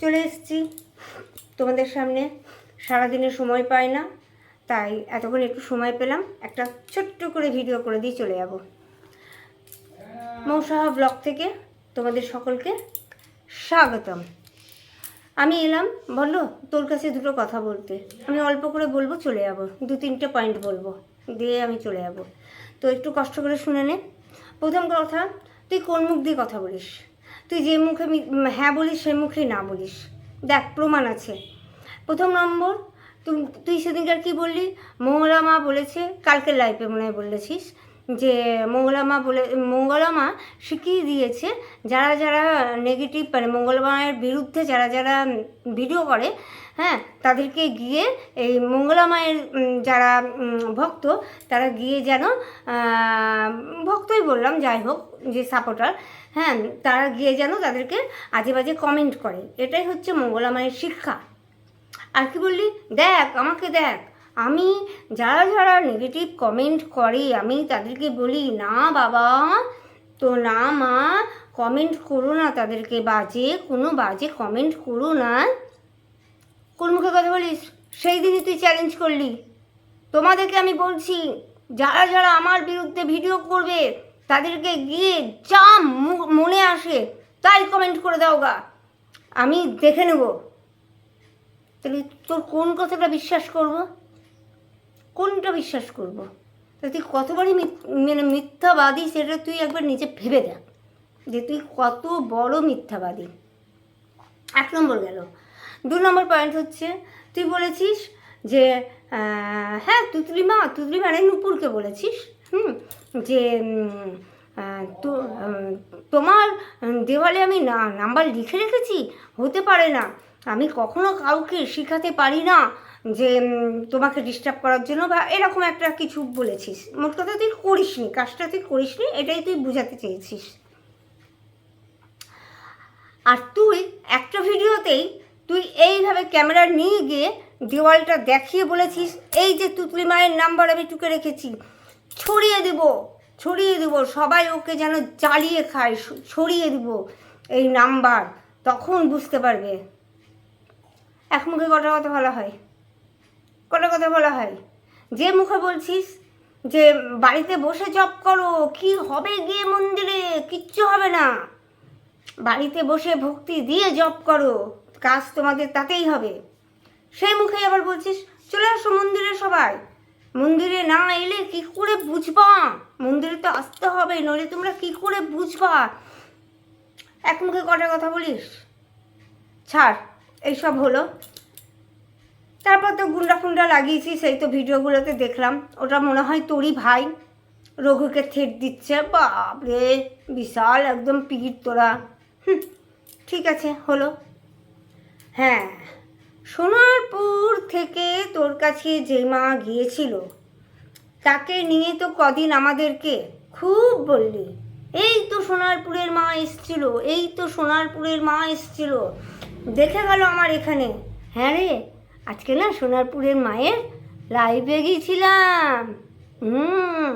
চলে এসেছি। তোমাদের সামনে সারাদিনের সময় পাই না, তাই এতক্ষণ একটু সময় পেলাম, একটা ছোট্ট করে ভিডিও করে দিয়ে চলে যাব। মৌসাহা ব্লগ থেকে তোমাদের সকলকে স্বাগতম। আমি এলাম, বলল, তোর কাছে দুটো কথা বলতে। আমি অল্প করে বলব, চলে যাব। দু তিনটে পয়েন্ট বলব, দিয়ে আমি চলে যাব। তো একটু কষ্ট করে শুনে নে। প্রথম কথা, তুই কোন মুখ দিয়ে কথা বলিস? তুই যে মুখে হ্যাঁ বলিস সে মুখে না বলিস। দেখ, প্রমাণ আছে। প্রথম নম্বর তুই তুই সেদিনকার কী বললি? মঙ্গলা মা বলেছে, কালকের লাইফে মনে হয় বলেছিস যে মঙ্গলা মা বলে মঙ্গলা মা শিখিয়ে দিয়েছে যারা যারা নেগেটিভ মানে মঙ্গলা মায়ের বিরুদ্ধে যারা যারা ভিডিও করে হ্যাঁ তাদেরকে গিয়ে এই মঙ্গলা মায়ের যারা ভক্ত, তারা গিয়ে যেন ভক্তই বললাম, যাই হোক, যে সাপোর্টার হ্যাঁ তারা গিয়ে যেন তাদেরকে আজে বাজে কমেন্ট করে। এটাই হচ্ছে মঙ্গলা মায়ের শিক্ষা। আর কি বললি? দেখ, আমাকে দেখ। আমি যারা যারা নেগেটিভ কমেন্ট করে, আমি তাদেরকে বলি, না বাবা, তো না মা কমেন্ট করো না তাদেরকে, বাজে, কোনো বাজে কমেন্ট করো না। কোন মুখে কথা বলিস? সেই দিনই তুই চ্যালেঞ্জ করলি। তোমাদেরকে আমি বলছি, যারা যারা আমার বিরুদ্ধে ভিডিও করবে, তাদেরকে গিয়ে যা মনে আসে, তাই কমেন্ট করে দাও গা। আমি দেখে নেব। তাহলে তোর কোন কথাটা বিশ্বাস করব? বিশ্বাস করব। তা তুই কতবারই মানে মিথ্যাবাদী সেটা তুই একবার নিজে ভেবে দেখ। যে তুই কত বড় মিথ্যাবাদী। এক নম্বর গেল। দু নম্বর পয়েন্ট হচ্ছে, তুই বলেছিস যে হ্যাঁ তুতলি মা, তুতলি মানে নুপুরকে বলেছিস, হুম? যে তো তোমার দেওয়ালে আমি না নাম্বার লিখে রেখেছি? হতে পারে না। আমি কখনো কাউকে শেখাতে পারি না। যে তোমাকে ডিস্টার্ব করার জন্য বা এরকম একটা কিছু বলেছিস। মোট কথা তুই করিসনি, কাজটা তুই করিসনি, এটাই তুই বোঝাতে চেয়েছিস। আর তুই একটা ভিডিওতেই তুই এইভাবে ক্যামেরা নিয়ে গিয়ে দেওয়ালটা দেখিয়ে বলেছিস, এই যে তুতলি মায়ের নাম্বার আমি টুকে রেখেছি, ছড়িয়ে দেব ছড়িয়ে দেব, সবাই ওকে যেন জ্বালিয়ে খায় ছড়িয়ে দেব এই নাম্বার, তখন বুঝতে পারবে। এক মুখে কটা কথা বলা হয়। কটা কথা বলা হয়? যে মুখে বলছিস যে বাড়িতে বসে জব করো, কি হবে গিয়ে মন্দিরে? কিচ্ছু হবে না। বাড়িতে বসে ভক্তি দিয়ে জব করো, কাজ তোমাদের তাতেই হবে। সেই মুখে আবার বলছিস, চলে আসো মন্দিরে সবাই। মন্দিরে না এলে কি করে বুঝবা? মন্দিরে তো আসতে হবে, নইলে তোমরা কি করে বুঝবা? এক মুখে কটা কথা বলিস? ছাড়, এইসব হলো। তারপর তো গুন্ডা ফুন্ডা লাগিয়েছি সেই তো ভিডিওগুলোতে দেখলাম। ওটা মনে হয় তোরই ভাই। রঘুকে থেট দিচ্ছে বাপরে বিশাল একদম পিঠ তোরা। হুম, ঠিক আছে হলো। হ্যাঁ সোনারপুর থেকে তোর কাছে যে মা গিয়েছিল তাকে নিয়ে তো কদিন আমাদেরকে খুব বললি। এই তো সোনারপুরের মা এসছিল এই তো সোনারপুরের মা এসছিল। দেখে গেল আমার এখানে। হ্যাঁ রে আজকে না সোনারপুরের মায়ের লাইভে গিয়েছিলাম। হুম,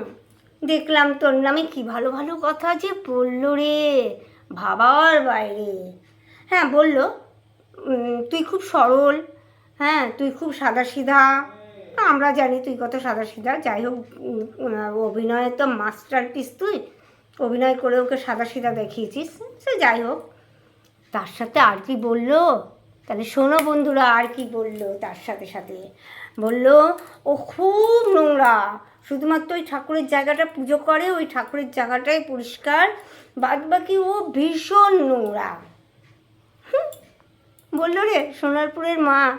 দেখলাম তোর নামে কি ভালো ভালো কথা যে বলল রে। ভাবার বাইরে। হ্যাঁ বলল তুই খুব সরল হ্যাঁ তুই খুব সাদা সিধা আমরা জানি তুই কত সাদা সিধা যাই হোক অভিনয়ে তো মাস্টার পিস তুই। অভিনয় করে ওকে সাদা সিধা দেখিয়েছিস। সে যাই হোক, তার সাথে আর কি বলল? তাহলে শোনো বন্ধুরা, আর কি বলল? তার সাথে সাথে বলল, ও খুব নোংরা। শুধুমাত্র ওই ঠাকুরের জায়গাটা পুজো করে, ওই ঠাকুরের জায়গাটাই পরিষ্কার। বাদ বাকি ও ভীষণ নোংরা। বলল রে সোনারপুরের মা।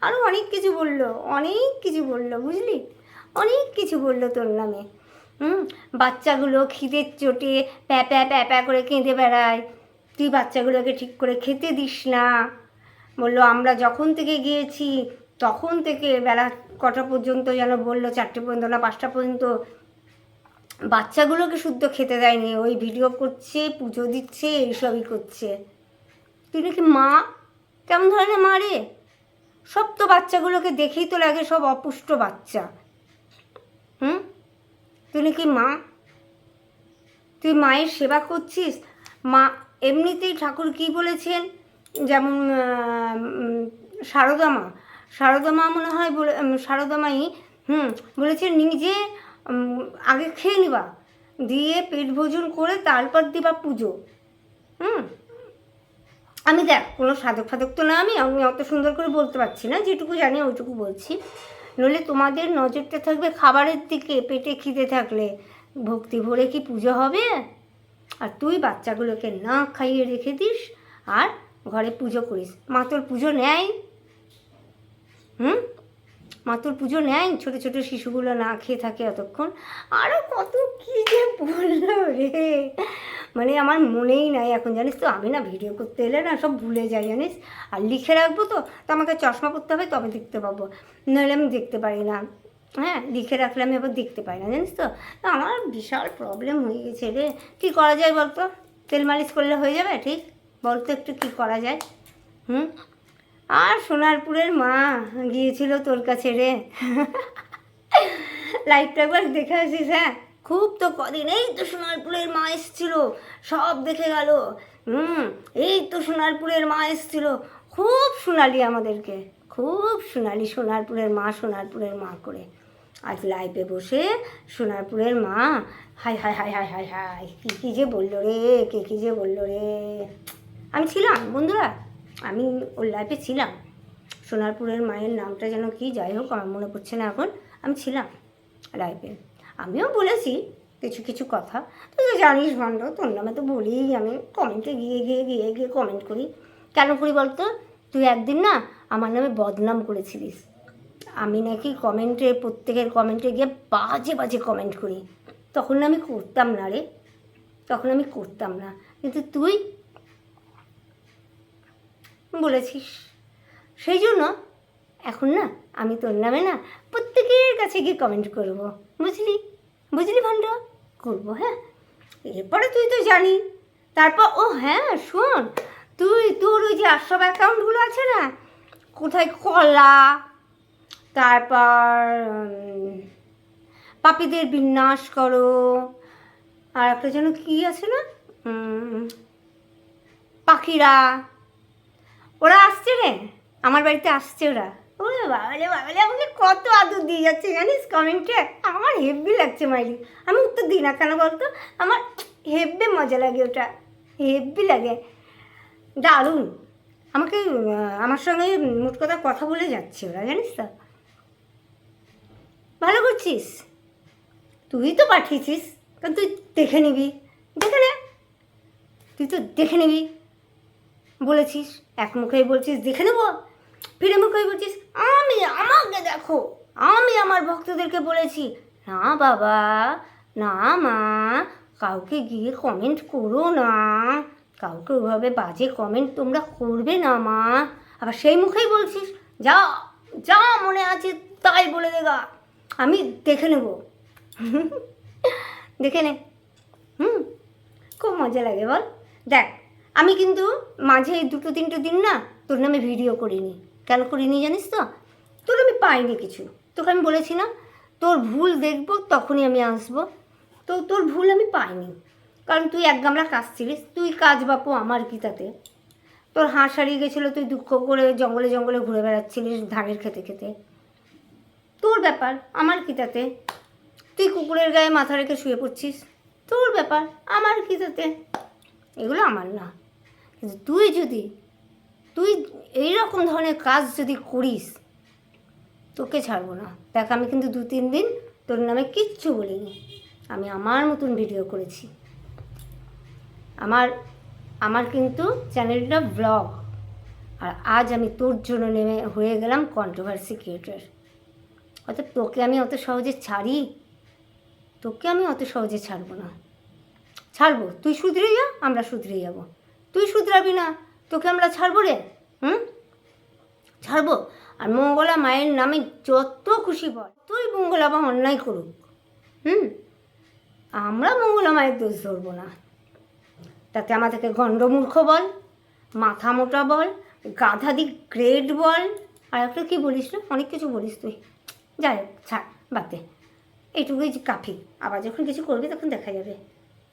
আরও অনেক কিছু বলল, অনেক কিছু বলল, বুঝলি? অনেক কিছু বলল তোর নামে। হুম, বাচ্চাগুলো খিদের চোটে প্যা প্যা প্যা প্যা করে কেঁদে বেড়ায়। তুই বাচ্চাগুলোকে ঠিক করে খেতে দিস না। বলল, আমরা যখন থেকে গিয়েছি, তখন থেকে বেলা কটা পর্যন্ত যেন বলল, চারটে পর্যন্ত না, পাঁচটা পর্যন্ত বাচ্চাগুলোকে শুদ্ধ খেতে দেয়নি। ওই ভিডিও করছে, পুজো দিচ্ছে, এইসবই করছে। তুই নাকি মা? কেমন ধরনের মা রে? সব তো বাচ্চাগুলোকে দেখেই তো লাগে, সব অপুষ্ট বাচ্চা। হুম? তুই নাকি মা? তুই মায়ের সেবা করছিস? মা, এমনিতেই ঠাকুর কি বলেছেন? যেমন সারদামা সারদামা মনে হয় বলে উম, সারদামাই হুম বলেছে নিজে আগে খেয়ে নিবা। দিয়ে পেট ভোজন করে তারপর দিবা পুজো। হুম। আমি দেখ কোনো সাধক ফাধক তো না আমি আমি অত সুন্দর করে বলতে পারছি না যেটুকু জানি ওইটুকু বলছি। নইলে তোমাদের নজরটা থাকবে খাবারের দিকে পেটে খিদে থাকলে। ভক্তি ভরে কি পুজো হবে? আর তুই বাচ্চাগুলোকে না খাইয়ে রেখে দিস আর ঘরে পুজো করিস। মা তোর পুজো নেয়? হুম? মা তোর পুজো নেয়? ছোটো ছোটো শিশুগুলো না খেয়ে থাকে অতক্ষণ আরও কত কী যে বলল রে। মানে আমার মনেই নাই এখন, জানিস তো? আমি না ভিডিও করতে এলে না সব ভুলে যাই, জানিস? আর লিখে রাখব তো? তো আমাকে চশমা পরতে হবে, তবে দেখতে পাবো। নাহলে আমি দেখতে পারি না। হ্যাঁ লিখে রাখলে আমি আবার দেখতে পাই না, জানিস তা? আমার বিশাল প্রবলেম হয়ে গেছে রে। কী করা যায় বলতো? তেল মালিশ করলে হয়ে যাবে, ঠিক? বলতো একটু কী করা যায়? হুম? আর সোনারপুরের মা গিয়েছিল তোর কাছে রে। লাইভটা একবার দেখে আসিস হ্যাঁ? খুব তো কদিন এই তো সোনারপুরের মা এসেছিল, সব দেখে গেল। হুম, এই তো সোনারপুরের মা এসেছিল। খুব শোনালি আমাদেরকে, খুব শোনালি সোনারপুরের মা সোনারপুরের মা করে। আজ লাইভে বসে সোনারপুরের মা, hi hi hi hi hi hi, কী কী যে বলল রে, কে, কী যে বলল রে। আমি ছিলাম, বন্ধুরা। আমি ওর লাইফে ছিলাম। সোনারপুরের মায়ের নামটা যেন কি, যাই হোক, আমার মনে পড়ছে না এখন। আমি ছিলাম লাইফে আমিও বলেছি কিছু কিছু কথা। তুই তো জানিস ভণ্ড তোর নামে তো বলি আমি কমেন্টে গিয়ে গিয়ে গিয়ে গিয়ে কমেন্ট করি। কেন করি বলতো? তুই একদিন না আমার নামে বদনাম করেছিলিস। আমি নাকি কমেন্টে প্রত্যেকের কমেন্টে গিয়ে বাজে বাজে কমেন্ট করি। তখন আমি করতাম না রে। তখন আমি করতাম না। কিন্তু তুই বলেছিস। সেই জন্য এখন না আমি তোর নামে না প্রত্যেকের কাছে গিয়ে কমেন্ট করব বুঝলি? বুঝলি ভান্ড করব হ্যাঁ? এরপরে তুই তো জানি তারপর ও হ্যাঁ শোন তুই তোর ওই যে সব অ্যাকাউন্টগুলো আছে না কোথায় কলা তারপর উম, বিন্যাস করো আর একটা যেন কী আছে না পাখিরা ওরা আসছে রে? আমার বাড়িতে আসছে ওরা। ওরে বাবালে বাবালে আমাকে কত আদর দিয়ে যাচ্ছে জানিস কমেন্টে? আমার হেব্বি লাগছে মাইলি আমি উত্তর দিই না কেন বলতো? আমার হেব্বি মজা লাগে ওটা। হেব্বি লাগে। দারুণ। আমাকে আমার সঙ্গে মোট কথা কথা বলে যাচ্ছে ওরা, জানিস তো? ভালো করছিস? তুই তো পাঠিয়েছিস। কারণ তুই দেখে নিবি। দেখে নে। তুই তো দেখে নিবি। বলেছিস, এক মুখেই বলছিস, দেখে নেব। ফিরে মুখেই বলছিস, আমি আমাকে দেখো, আমি আমার ভক্তদেরকে বলেছি। না বাবা, না মা, কাউকে গিয়ে কমেন্ট করো না। কাউকে ওভাবে বাজে কমেন্ট তোমরা করবে না মা। আবার সেই মুখেই বলছিস, যা যা মনে আছে তাই বলে দেগা আমি দেখে নেব। দেখে নে। হুম, খুব মজা লাগে বল। দেখ আমি কিন্তু মাঝে দুটো তিনটে দিন না তোর নামে ভিডিও করিনি। কেন করিনি জানিস তো? তোর আমি পাইনি কিছু। তোকে আমি বলেছি না তোর ভুল দেখব, তখনই আমি আসব। তো তোর ভুল আমি পাইনি। কারণ তুই এক গামলা কাজছিলিস তুই কাজ বাপু আমার কি তাতে তোর হাঁস হারিয়ে গেছিল, তুই দুঃখ করে জঙ্গলে জঙ্গলে ঘুরে বেড়াচ্ছিলিস ধানের খেতে খেতে। তোর ব্যাপার আমার কি তাতে তুই কুকুরের গায়ে মাথা রেখে শুয়ে পড়ছিস। তোর ব্যাপার আমার কি তাতে এগুলো আমার না। কিন্তু তুই যদি, তুই এই রকম ধরনের কাজ যদি করিস, তোকে ছাড়বো না। দেখ, আমি কিন্তু দু তিন দিন তোর নামে কিচ্ছু বলিনি। আমি আমার মতন ভিডিও করেছি। আমার আমার কিন্তু চ্যানেলটা ব্লগ আর আজ আমি তোর জন্য নেমে হয়ে গেলাম কন্ট্রোভার্সি ক্রিয়েটার অর্থাৎ তোকে আমি অত সহজে ছাড়ি, তোকে আমি অত সহজে ছাড়বো না। ছাড়বো, তুই শুধরে যা, আমরা শুধরে যাব। তুই শুধরাবি না, তোকে আমরা ছাড়বো রে, হুম? ছাড়বো। আর মঙ্গলা মায়ের নামে যত খুশি বল, তুই মঙ্গলা বা অন্যায় করুক, হুম? আমরা মঙ্গলা মায়ের দোষ ধরবো না। তাতে আমাদেরকে গণ্ডমূর্খ বল, মাথা মোটা বল, গাধাদি গ্রেড বল, আর একটা কী বলিস না অনেক কিছু বলিস তুই। যাই হোক, ছাড়, বাদ এইটুকুই কাফি। আবার যখন কিছু করবি তখন দেখা যাবে।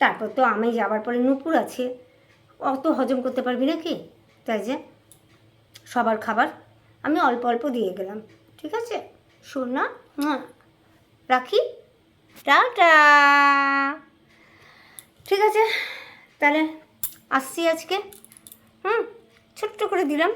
তারপর তো আমি যাবার পরে নুপুর আছে। অত হজম করতে পারবি নাকি? কি তাই যে, সবার খাবার আমি অল্প অল্প দিয়ে গেলাম, ঠিক আছে? শোন না হ্যাঁ রাখি? টাটা! ঠিক আছে, তাহলে আসছি আজকে, হুম, ছোট্ট করে দিলাম।